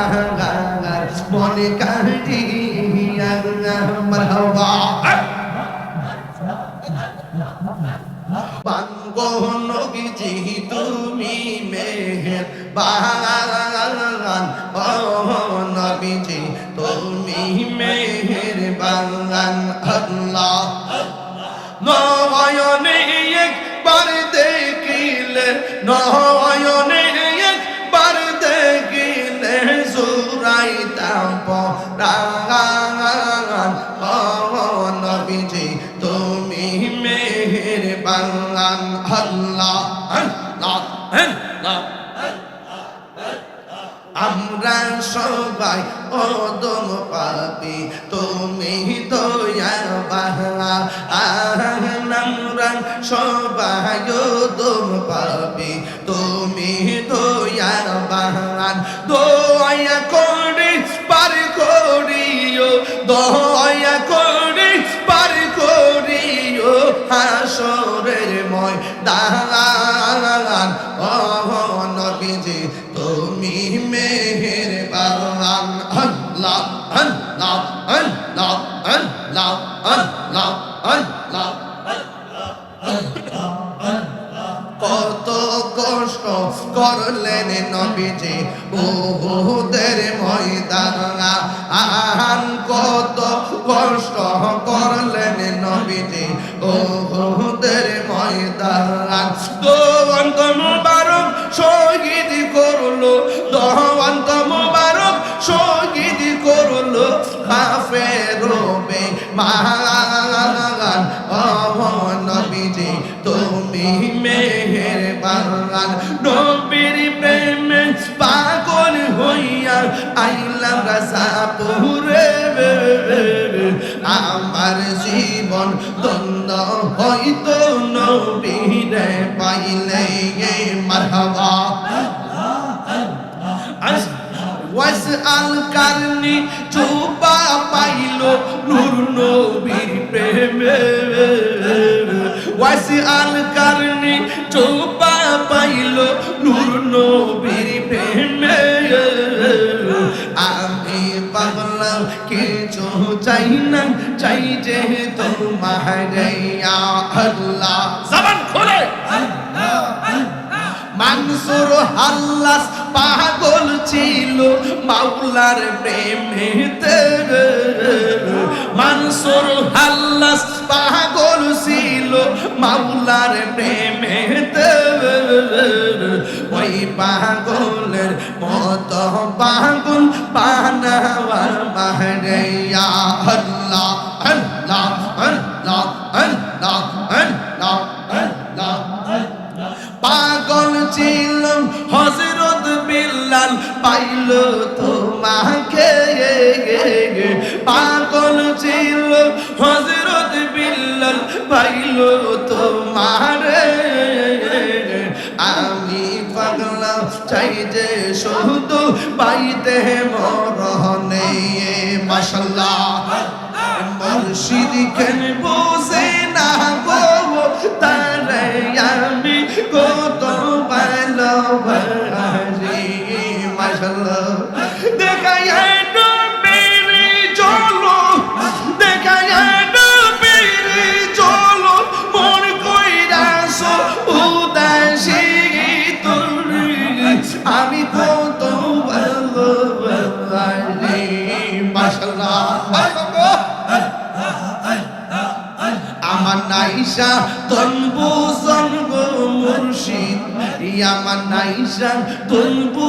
আমার মনে কাহিয়া মারহাবা। বাঙ্গো নবীজি, তুমি মেহের বাগান ও নবীজি, তুমি মেহের বাগান আল্লাহ। অদম পাপি তুমি দয়া বাহা আমরা সবাই অদম পাপি, তুমি দয়া বাহান দয়া করে পার করিও, দয়া করে পার করিও, হাসরের ময় দান ও নবীজি, তুমি মেহের কত কষ্ট করলেন নবীজি বহুদের ময়দানা। আহান, কত কষ্ট করলেন নবীজি বহুদের ময়দান। তো মুবারক আইলাম রাসাপুরে আমার জীবন দ্বন্দ্ব হয়তো নবীরে পাইলে মারহাবা। ওয়াসআল কারনি চুপা পাইল নূর নবীর প্রেমে। ওয়াসআল কারনি চুপা পাইল নূর নবীর প্রেমে। চাই না চাই যে তোমার আল্লাহ। জবান খোলে। মানসুর হাল্লাস পাগল ছিল মাওলার প্রেমেতে মানসুর হাল্লাস পাগল ছিল মাওলার প্রেমেতে ওই পাগলের মত পাগল পানাওয়ার বাহরে আল্লাহ আল্লাহ আল্লাহ আল্লাহ আল্লাহ আল্লাহ পাগল ছিল হজরত বিল্লাল, পাইল তোমাকে। পাগল ছিল হজরত বিল্লাল, পাইল তোমারে। পাইতে মরহনে মাসাল্লাহ মুর্শিদ কেন বসে না গো তারে আমি কত ভালোবাসি মাশাল্লাহ। নাইসা তনবু সনগো মুর্শিদ। ইয়ামান নাইসা তনবু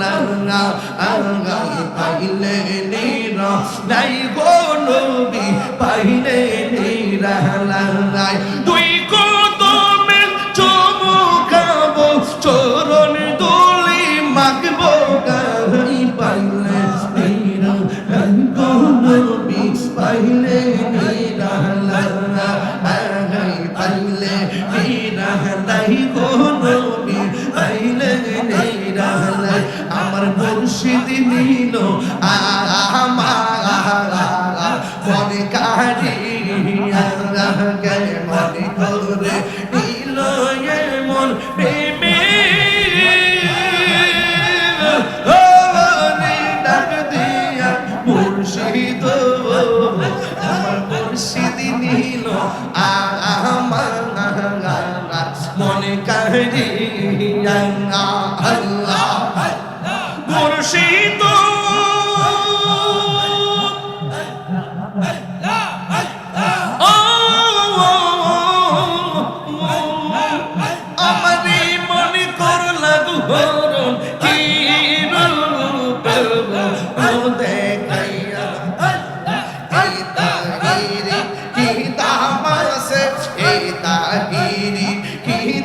লাল্লা আল্লাহ পাইলে নিরা নাই গো নবী পাইলে নিরা লাল্লাই দুই দিল। আমার মনে করিয়া